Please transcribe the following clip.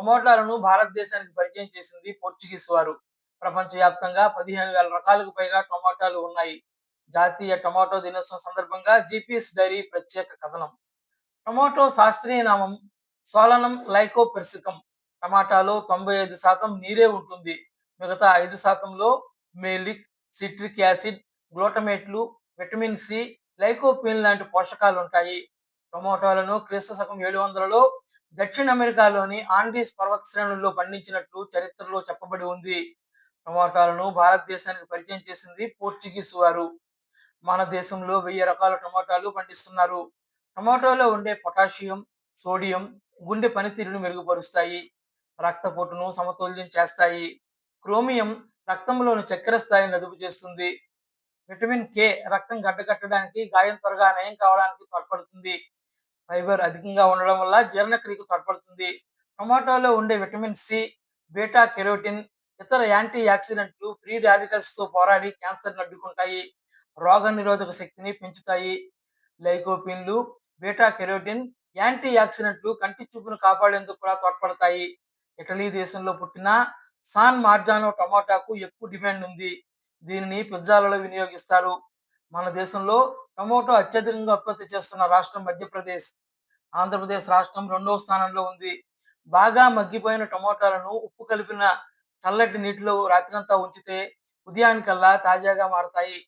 టమోటాలను భారతదేశానికి పరిచయం చేసింది పోర్చుగీస్ వారు. ప్రపంచవ్యాప్తంగా పదిహేను వేల రకాలకు పైగా టమోటాలు ఉన్నాయి. జాతీయ టమాటో దినోత్సవం సందర్భంగా జీపీఎస్ డైరీ ప్రత్యేక కథనం. టమాటో శాస్త్రీయ నామం సోలనం లైకోపెర్సికం. టమాటాలో తొంభై ఐదు శాతం నీరే ఉంటుంది. మిగతా ఐదు శాతంలో మేలిక్ సిట్రిక్ యాసిడ్ గ్లూటమేట్లు విటమిన్ సి లైకోపిన్ లాంటి పోషకాలు ఉంటాయి టమోటాలను క్రీస్తు శకం ఏడు వందలలో దక్షిణ అమెరికాలోని ఆండీస్ పర్వత శ్రేణుల్లో పండించినట్లు చరిత్రలో చెప్పబడి ఉంది. టమోటాలను భారతదేశానికి పరిచయం చేసింది పోర్చుగీస్ వారు. మన దేశంలో వెయ్యి రకాల టమోటాలు పండిస్తున్నారు. టమోటాలో ఉండే పొటాషియం సోడియం గుండె పనితీరును మెరుగుపరుస్తాయి. రక్తపోటును సమతుల్యం చేస్తాయి. క్రోమియం రక్తంలోని చక్కెర స్థాయిని అదుపు చేస్తుంది. విటమిన్ కే రక్తం గడ్డకట్టడానికి గాయం త్వరగా నయం కావడానికి తోడ్పడుతుంది. ఫైబర్ అధికంగా ఉండడం వల్ల జీర్ణక్రియకు తోడ్పడుతుంది. టొమాటోలో ఉండే విటమిన్ సి బీటా కెరోటిన్ ఇతర యాంటీ ఆక్సిడెంట్లు ఫ్రీ రాడికల్స్తో పోరాడి క్యాన్సర్ అడ్డుకుంటాయి. రోగ నిరోధక శక్తిని పెంచుతాయి. లైకోపిన్లు బీటా కెరోటిన్ యాంటీ ఆక్సిడెంట్లు కంటి చూపును కాపాడేందుకు కూడా తోడ్పడతాయి. ఇటలీ దేశంలో పుట్టిన సాన్ మార్జానో టమాటాకు ఎక్కువ డిమాండ్ ఉంది. దీనిని పిజ్జాలలో వినియోగిస్తారు. మన దేశంలో టమోటో అత్యధికంగా ఉత్పత్తి చేస్తున్న రాష్ట్రం మధ్యప్రదేశ్. ఆంధ్రప్రదేశ్ రాష్ట్రం రెండవ స్థానంలో ఉంది. బాగా మగ్గిపోయిన టమోటాలను ఉప్పు కలిపిన చల్లటి నీటిలో రాత్రంతా ఉంచితే ఉదయానికల్లా తాజాగా మారతాయి.